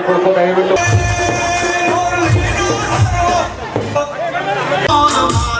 ದಯವಿಟ್ಟು ಕುರ್ಚಿಗಳನ್ನು ಒಂದು ಸೈಡ್ ಹಾಕ್ಬೇಕು ದಯವಿಟ್ಟು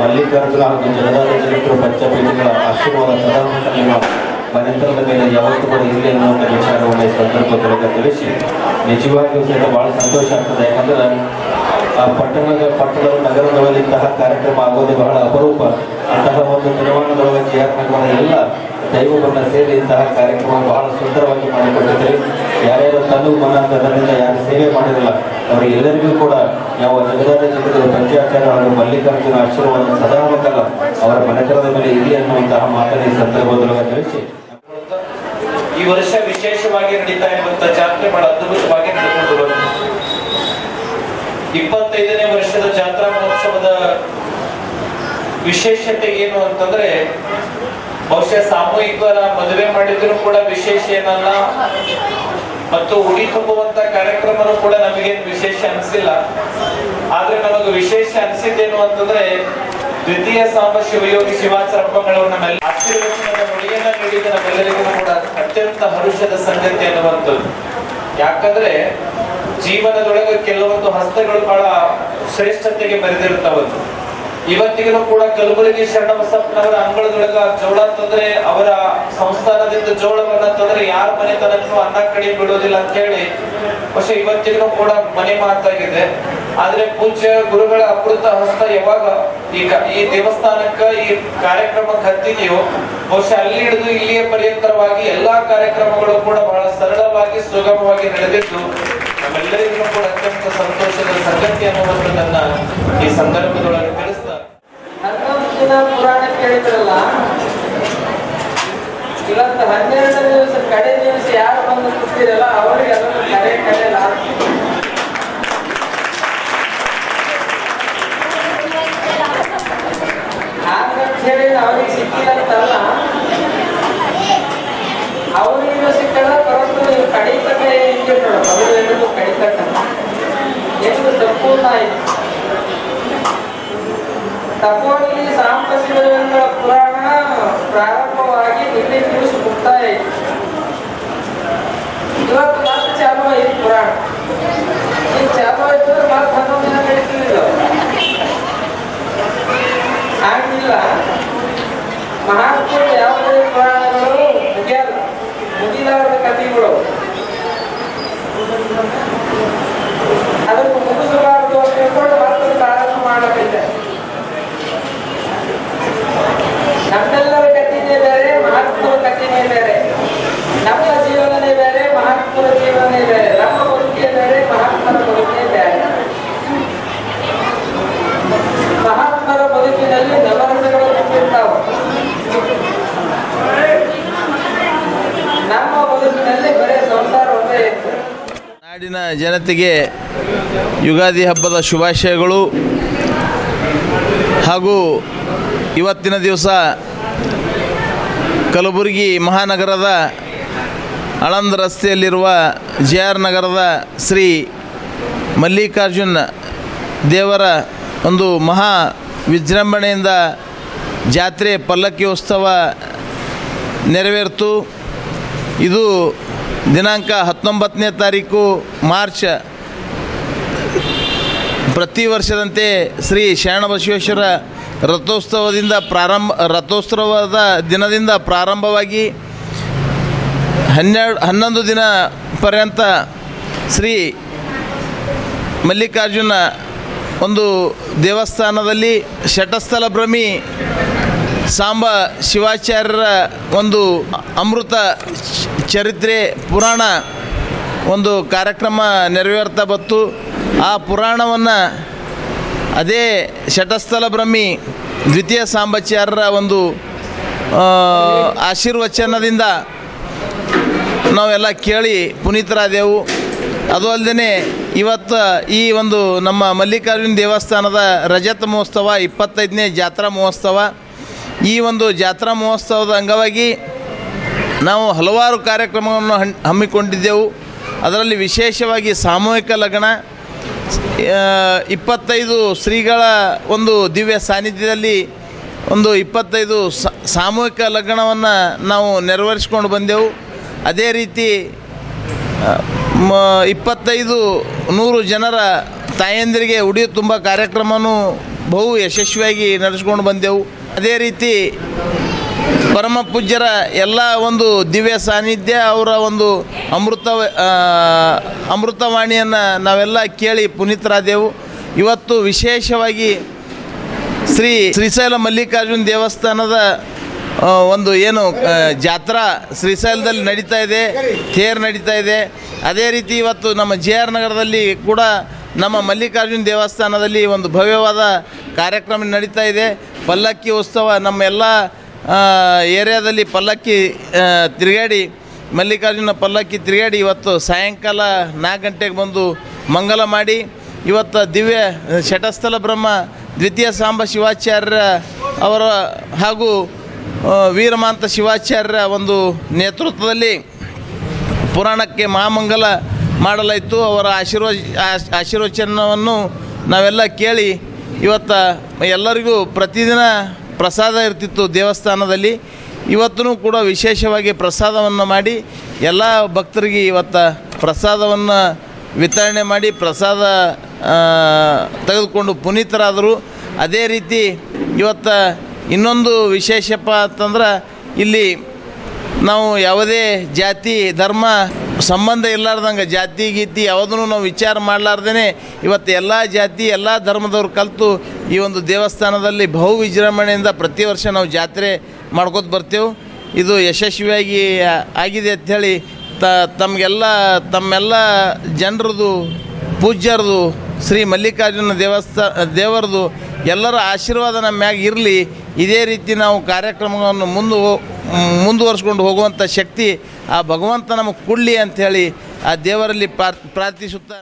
ಮಲ್ಲಿಕಾರ್ಜುನ ಹಾಗೂ ಜನದಾದ ಜನರು ಪಂಚಪೀಠಗಳ ಆಶೀರ್ವಾದ ಸದಾ ನಿಮ್ಮ ಮನೆತನದ ಮೇಲೆ ಯಾವತ್ತೂ ಕೂಡ ಇರಲಿ ಅನ್ನುವಂಥ ವಿಚಾರವನ್ನು ಈ ಸಂದರ್ಭದೊಳಗೆ ತಿಳಿಸಿ ನಿಜವಾಗಿಯೂ ಸಹಿತ ಬಹಳ ಸಂತೋಷ ಆಗ್ತದೆ. ಯಾಕಂದ್ರೆ, ಆ ಪಟ್ಟಣದ ಪಟ್ಟಣದ ನಗರದೊಳಗೆ ಇಂತಹ ಕಾರ್ಯಕ್ರಮ ಆಗೋದೇ ಬಹಳ ಅಪರೂಪ. ಅಂತಹ ಒಂದು ನಿರ್ಮಾಣದೊಳಗೆ ಆರ್ ನಗರದ ಎಲ್ಲ ದೈವವನ್ನು ಸೇರಿ ಇಂತಹ ಕಾರ್ಯಕ್ರಮ ಬಹಳ ಸುಂದರವಾಗಿ ಮಾಡಿಕೊಟ್ಟಿದ್ರಿ ಯಾರ್ಯಾರು ತನ್ನ ಮನ ತನದಿಂದ ಯಾರು ಸೇವೆ ಮಾಡಿರಲ್ಲ ಅವರಿಗೆಲ್ಲರಿಗೂ ಕೂಡ ಯಾವ ಜಗದಾದ ಜಗದ ಪಂಚಾಚಾರ ಹಾಗೂ ಮಲ್ಲಿಕಾರ್ಜುನ ಆಶೀರ್ವಾದ ಸದಾಕಾಲ ಅವರ ಮನೆತನದ ಮೇಲೆ ಇದೆ ಅನ್ನುವಂತಹ ಮಾತನ್ನು ಈ ಸಂದರ್ಭದೊಳಗೆ ತಿಳಿಸಿ. ಈ ವರ್ಷ ವಿಶೇಷವಾಗಿ ನಡೀತಾ ಇರುವಂತಹ ಜಾತ್ರೆ ಬಹಳ ಅದ್ಭುತವಾಗಿ ನಡೆದುಕೊಂಡು ಇಪ್ಪತ್ತೈದನೇ ವರ್ಷದ ಜಾತ್ರಾ ಮಹೋತ್ಸವದ ವಿಶೇಷತೆ ಏನು ಅಂತಂದ್ರೆ, ಬಹುಶಃ ಸಾಮೂಹಿಕ ಮದುವೆ ಮಾಡಿದ್ರು ಕೂಡ ವಿಶೇಷ ಏನಲ್ಲ ಮತ್ತು ಉಡಿ ತುಂಬುವಂತ ಕಾರ್ಯಕ್ರಮನೂ ಕೂಡ ನಮಗೇನು ವಿಶೇಷ ಅನಿಸಿಲ್ಲ. ಆದ್ರೆ ನಮಗೆ ವಿಶೇಷ ಅನಿಸಿದ್ದೇನು ಅಂತಂದ್ರೆ ದ್ವಿತೀಯ ಸಾಂಬ ಶಿವಯೋಗಿ ಶಿವಾಚರಪ್ಪಗಳು ನಮ್ಮೆಲ್ಲ ಆಶೀರ್ವಚನದ ನುಡಿಯನ್ನ ನೀಡಿದ ನಮ್ಮೆಲ್ಲರಿಗೂ ಕೂಡ ಅತ್ಯಂತ ಹರುಷದ ಸಂಗತಿ ಅನ್ನುವಂಥದ್ದು. ಯಾಕಂದ್ರೆ ಜೀವನದೊಳಗೆ ಕೆಲವೊಂದು ಹಸ್ತಗಳು ಬಹಳ ಶ್ರೇಷ್ಠತೆಗೆ ಮೆರೆದಿರ್ತಾವಂತ ಇವತ್ತಿಗೂ ಕೂಡ ಕಲಬುರಗಿ ಶರಣಬಸಪ್ಪನವರ ಅಂಗಳದೊಳಗ ಜೋಳ ತಂದ್ರೆ ಅವರ ಸಂಸ್ಥಾನದಿಂದ ಜೋಳವನ್ನ ತಂದ್ರೆ ಯಾರ ಮನೆ ತನಕನು ಅನ್ನ ಕಡಿಮೆ ಬಿಡೋದಿಲ್ಲ ಅಂತ ಹೇಳಿ പക്ഷെ ಇವತ್ತಿಗೂ ಕೂಡ ಮನೆ ಮಾತಾಗಿದೆ ಆದ್ರೆ ಪೂಜ್ಯ ಗುರುಗಳ ಅಮೃತ ಹಸ್ತ ಯಾವಾಗ ಈಗ ಈ ದೇವಸ್ಥಾನಕ್ಕ ಈ ಕಾರ್ಯಕ್ರಮಕ್ಕೆ ಹತ್ತಿದೆಯೋ ಬಹುಶಃ ಅಲ್ಲಿ ಹಿಡಿದು ಇಲ್ಲಿಯ ಪರ್ಯಂತರವಾಗಿ ಎಲ್ಲಾ ಕಾರ್ಯಕ್ರಮಗಳು ಕೂಡ ಬಹಳ ಸರಳವಾಗಿ ಸುಗಮವಾಗಿ ನಡೆದಿದ್ದು ನಮ್ಮೆಲ್ಲರಿಗೂ ಕೂಡ ಅತ್ಯಂತ ಸಂತೋಷದ ಸಂಗತಿ ಅನ್ನುವಂಥದ್ದನ್ನ ಈ ಸಂದರ್ಭದೊಳಗೆ ತಿಳಿಸ್ತಾ ಹನ್ನೊಂದು ದಿನ ಪುರಾಣ ಕೇಳಿದ್ರಲ್ಲ? ಇವತ್ತು ಹನ್ನೆರಡನೇ ದಿವಸ ಕಡೆ ದಿವಸ ಯಾರು ಬಂದು ಕೂತಿರಲ್ಲ ಅವರಿಗೆ ಅದನ್ನು ಕರೆ ನಾಡಿನ ಜನತೆಗೆ ಯುಗಾದಿ ಹಬ್ಬದ ಶುಭಾಶಯಗಳು. ಹಾಗೂ ಇವತ್ತಿನ ದಿವಸ ಕಲಬುರಗಿ ಮಹಾನಗರದ ಆಳಂದ ರಸ್ತೆಯಲ್ಲಿರುವ ಜೆ ಆರ್ ನಗರದ ಶ್ರೀ ಮಲ್ಲಿಕಾರ್ಜುನ್ ದೇವರ ಒಂದು ಮಹಾ ವಿಜೃಂಭಣೆಯಿಂದ ಜಾತ್ರೆ ಪಲ್ಲಕ್ಕಿ ಉತ್ಸವ ನೆರವೇರಿತು. ಇದು ದಿನಾಂಕ ಹತ್ತೊಂಬತ್ತನೇ ತಾರೀಕು, ಮಾರ್ಚ್, ಪ್ರತಿ ವರ್ಷದಂತೆ ಶ್ರೀ ಶರಣಬಸವೇಶ್ವರ ರಥೋತ್ಸವದಿಂದ ಪ್ರಾರಂಭ, ರಥೋತ್ಸವದ ದಿನದಿಂದ ಪ್ರಾರಂಭವಾಗಿ ಹನ್ನೆರಡು, ಹನ್ನೊಂದು ದಿನ ಪರ್ಯಂತ ಶ್ರೀ ಮಲ್ಲಿಕಾರ್ಜುನ ಒಂದು ದೇವಸ್ಥಾನದಲ್ಲಿ ಶಟಸ್ಥಲ ಭ್ರಮಿ ಸಾಂಬ ಶಿವಾಚಾರ್ಯರ ಒಂದು ಅಮೃತ ಚರಿತ್ರೆ ಪುರಾಣ ಒಂದು ಕಾರ್ಯಕ್ರಮ ನೆರವೇರ್ತಾ ಬತ್ತು ಆ ಪುರಾಣವನ್ನು ಅದೇ ಶಟಸ್ಥಲ ಬ್ರಹ್ಮಿ ದ್ವಿತೀಯ ಸಾಂಬಾಚಾರ್ಯರ ಒಂದು ಆಶೀರ್ವಚನದಿಂದ ನಾವೆಲ್ಲ ಕೇಳಿ ಪುನೀತರಾದೆವು. ಅದು ಅಲ್ಲದೆ ಇವತ್ತು ಈ ಒಂದು ನಮ್ಮ ಮಲ್ಲಿಕಾರ್ಜುನ ದೇವಸ್ಥಾನದ ರಜತ ಮಹೋತ್ಸವ ಇಪ್ಪತ್ತೈದನೇ ಜಾತ್ರಾ ಮಹೋತ್ಸವ. ಈ ಒಂದು ಜಾತ್ರಾ ಮಹೋತ್ಸವದ ಅಂಗವಾಗಿ ನಾವು ಹಲವಾರು ಕಾರ್ಯಕ್ರಮಗಳನ್ನು ಹಣ್ ಹಮ್ಮಿಕೊಂಡಿದ್ದೆವು. ಅದರಲ್ಲಿ ವಿಶೇಷವಾಗಿ ಸಾಮೂಹಿಕ ಲಗ್ನ ಇಪ್ಪತ್ತೈದು ಶ್ರೀಗಳ ಒಂದು ದಿವ್ಯ ಸಾನ್ನಿಧ್ಯದಲ್ಲಿ ಒಂದು ಇಪ್ಪತ್ತೈದು ಸಾಮೂಹಿಕ ಲಗ್ನವನ್ನು ನಾವು ನೆರವೇರಿಸ್ಕೊಂಡು ಬಂದೆವು. ಅದೇ ರೀತಿ ಇಪ್ಪತ್ತೈದು ನೂರು ಜನರ ತಾಯಂದಿರಿಗೆ ಉಡಿ ತುಂಬ ಕಾರ್ಯಕ್ರಮನೂ ಬಹು ಯಶಸ್ವಿಯಾಗಿ ನಡೆಸ್ಕೊಂಡು ಬಂದೆವು. ಅದೇ ರೀತಿ ಪರಮ ಪೂಜ್ಯರ ಎಲ್ಲ ಒಂದು ದಿವ್ಯ ಸಾನ್ನಿಧ್ಯ, ಅವರ ಒಂದು ಅಮೃತ ಅಮೃತವಾಣಿಯನ್ನು ನಾವೆಲ್ಲ ಕೇಳಿ ಪುನೀತರಾದೆವು. ಇವತ್ತು ವಿಶೇಷವಾಗಿ ಶ್ರೀ ಶ್ರೀಶೈಲ ಮಲ್ಲಿಕಾರ್ಜುನ ದೇವಸ್ಥಾನದ ಒಂದು ಏನು ಜಾತ್ರಾ ಶ್ರೀಶೈಲದಲ್ಲಿ ನಡೀತಾ ಇದೆ, ತೇರ್ ನಡೀತಾ ಇದೆ. ಅದೇ ರೀತಿ ಇವತ್ತು ನಮ್ಮ ಜೆ ಆರ್ ನಗರದಲ್ಲಿ ಕೂಡ ನಮ್ಮ ಮಲ್ಲಿಕಾರ್ಜುನ ದೇವಸ್ಥಾನದಲ್ಲಿ ಒಂದು ಭವ್ಯವಾದ ಕಾರ್ಯಕ್ರಮ ನಡೀತಾ ಇದೆ. ಪಲ್ಲಕ್ಕಿ ಉತ್ಸವ ನಮ್ಮೆಲ್ಲ ಏರಿಯಾದಲ್ಲಿ ಪಲ್ಲಕ್ಕಿ ತಿರುಗಾಡಿ, ಮಲ್ಲಿಕಾರ್ಜುನ ಪಲ್ಲಕ್ಕಿ ತಿರುಗಾಡಿ ಇವತ್ತು ಸಾಯಂಕಾಲ ನಾಲ್ಕು ಗಂಟೆಗೆ ಬಂದು ಮಂಗಲ ಮಾಡಿ. ಇವತ್ತು ದಿವ್ಯ ಶಟಸ್ಥಲ ಬ್ರಹ್ಮ, ದ್ವಿತೀಯ ಸಾಂಬ ಶಿವಾಚಾರ್ಯ ಅವರ ಹಾಗೂ ವೀರಮಾಂತ ಶಿವಾಚಾರ್ಯರ ಒಂದು ನೇತೃತ್ವದಲ್ಲಿ ಪುರಾಣಕ್ಕೆ ಮಹಾಮಂಗಲ ಮಾಡಲಾಯಿತು. ಅವರ ಆಶೀರ್ವ ಆಶೀರ್ವಚನವನ್ನು ನಾವೆಲ್ಲ ಕೇಳಿ ಇವತ್ತು ಎಲ್ಲರಿಗೂ ಪ್ರತಿದಿನ ಪ್ರಸಾದ ಇರ್ತಿತ್ತು ದೇವಸ್ಥಾನದಲ್ಲಿ. ಇವತ್ತೂ ಕೂಡ ವಿಶೇಷವಾಗಿ ಪ್ರಸಾದವನ್ನು ಮಾಡಿ, ಎಲ್ಲ ಭಕ್ತರಿಗೆ ಇವತ್ತು ಪ್ರಸಾದವನ್ನು ವಿತರಣೆ ಮಾಡಿ, ಪ್ರಸಾದ ತೆಗೆದುಕೊಂಡು ಪುನೀತರಾದರು. ಅದೇ ರೀತಿ ಇವತ್ತು ಇನ್ನೊಂದು ವಿಶೇಷಪ್ಪ ಅಂತಂದ್ರೆ ಇಲ್ಲಿ ನಾವು ಯಾವುದೇ ಜಾತಿ, ಧರ್ಮ ಸಂಬಂಧ ಇಲ್ಲಾರ್ದಂಗೆ ಜಾತಿ ಗೀತಿ ಯಾವುದನ್ನು ನಾವು ವಿಚಾರ ಮಾಡಲಾರ್ದೇ ಇವತ್ತು ಎಲ್ಲ ಜಾತಿ, ಎಲ್ಲ ಧರ್ಮದವ್ರು ಕಲಿತು ಈ ಒಂದು ದೇವಸ್ಥಾನದಲ್ಲಿ ಬಹು ವಿಜೃಂಭಣೆಯಿಂದ ಪ್ರತಿ ವರ್ಷ ನಾವು ಜಾತ್ರೆ ಮಾಡ್ಕೋತ ಬರ್ತೇವೆ. ಇದು ಯಶಸ್ವಿಯಾಗಿ ಆಗಿದೆ ಅಂಥೇಳಿ ತ, ತಮಗೆಲ್ಲ, ತಮ್ಮೆಲ್ಲ ಜನರದು, ಪೂಜ್ಯರದು, ಶ್ರೀ ಮಲ್ಲಿಕಾರ್ಜುನ ದೇವಸ್ಥಾನ ದೇವರದು ಎಲ್ಲರ ಆಶೀರ್ವಾದ ನಮ್ಮ ಮ್ಯಾಗ ಇರಲಿ. ಇದೇ ರೀತಿ ನಾವು ಕಾರ್ಯಕ್ರಮವನ್ನು ಮುಂದು ಮುಂದುವರ್ಸ್ಕೊಂಡು ಹೋಗುವಂಥ ಶಕ್ತಿ ಆ ಭಗವಂತ ನಮಗೆ ಕೊಡಲಿ ಅಂಥೇಳಿ ಆ ದೇವರಲ್ಲಿ ಪ್ರಾರ್ ಪ್ರಾರ್ಥಿಸುತ್ತಾ